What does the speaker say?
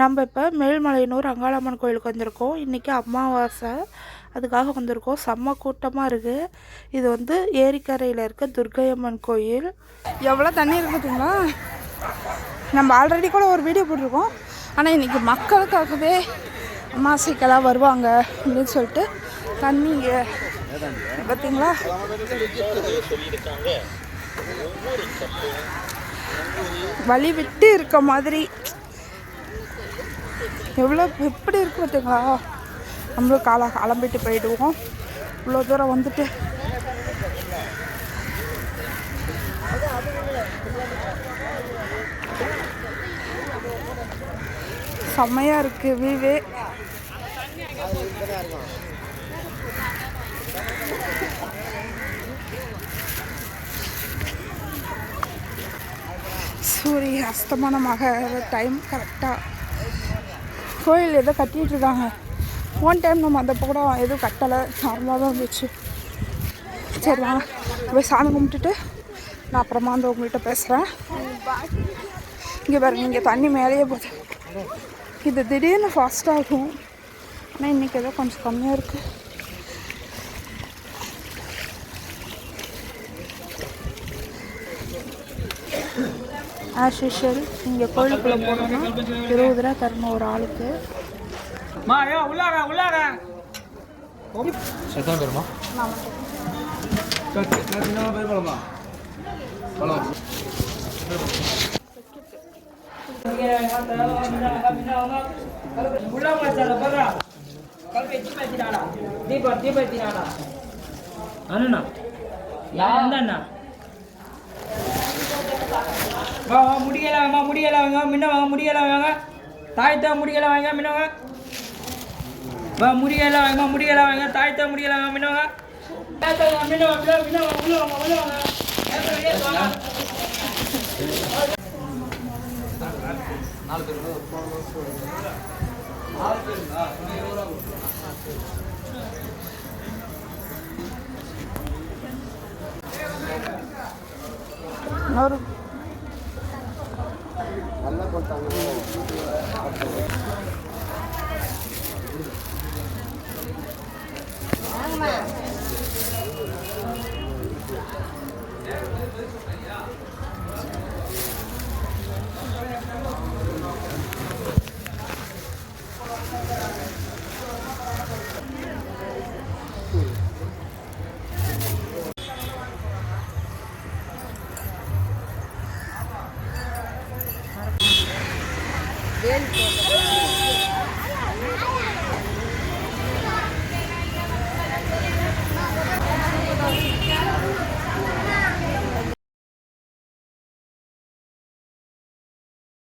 நம்ம இப்போ மேல்மலையனூர் அங்காளம்மன் கோயிலுக்கு வந்திருக்கோம். இன்றைக்கி அமாவாசை. அதுக்காக வந்திருக்கோம். செம்ம கூட்டமாக இருக்குது இது வந்து ஏரிக்கரையில் இருக்க துர்க்கையம்மன் கோயில். எவ்வளோ தண்ணி இருக்குதுங்களா நம்ம ஆல்ரெடி கூட ஒரு வீடியோ போட்டிருக்கோம். ஆனால் இன்றைக்கி மக்களுக்காகவே அமாவாசைக்கெல்லாம் வருவாங்க அப்படின்னு சொல்லிட்டு தண்ணி பார்த்தீங்களா வழி விட்டு இருக்க மாதிரி. எவ்வளோ எப்படி இருக்கு பார்த்தீங்களா நம்மளும் கால கிளம்பிட்டு போயிடுவோம். இவ்வளோ தூரம் வந்துட்டு. செம்மையாக இருக்குது வீவே சூரிய அஸ்தமனமாக டைம் கரெக்டாக கோயில் ஏதோ கட்டிட்டு இருக்காங்க ஒன் டைம் நம்ம அந்த கூட எதுவும் கட்டலை. நார்மலாக தான் இருந்துச்சு. சரி வாங்க. போய் சாமி கும்பிட்டுட்டு நான் அப்புறமா வந்து உங்கள்கிட்ட பேசுகிறேன் இங்கே பாருங்க இங்கே தண்ணி மேலேயே போகுது. இது திடீர்னு ஃபாஸ்ட்டாகும் ஆனால் இன்றைக்கி ஏதோ கொஞ்சம் கம்மியாக இருக்குது ஆஸ் யூஷுவல் இங்கே கோயிலுக்குள்ளே போனோன்னா இருபது ரூபா தரணும் ஒரு ஆளுக்கு. தீபம் எத்தினாடா அண்ணா யார்? அண்ணா? வா வா முடியலை வாங்க முடியலை வாங்க முன்ன வாங்க முடியலை வாங்க. தாய்த்தா முடியல வாங்க முன்னவங்க வா முடியலை வாங்க முடியல வாங்க தாய்த்தா முடியல வாங்க முன்ன வாங்க. தாய்த்தா வாங்க, நல்லா கொடுத்தாங்க Thank you. del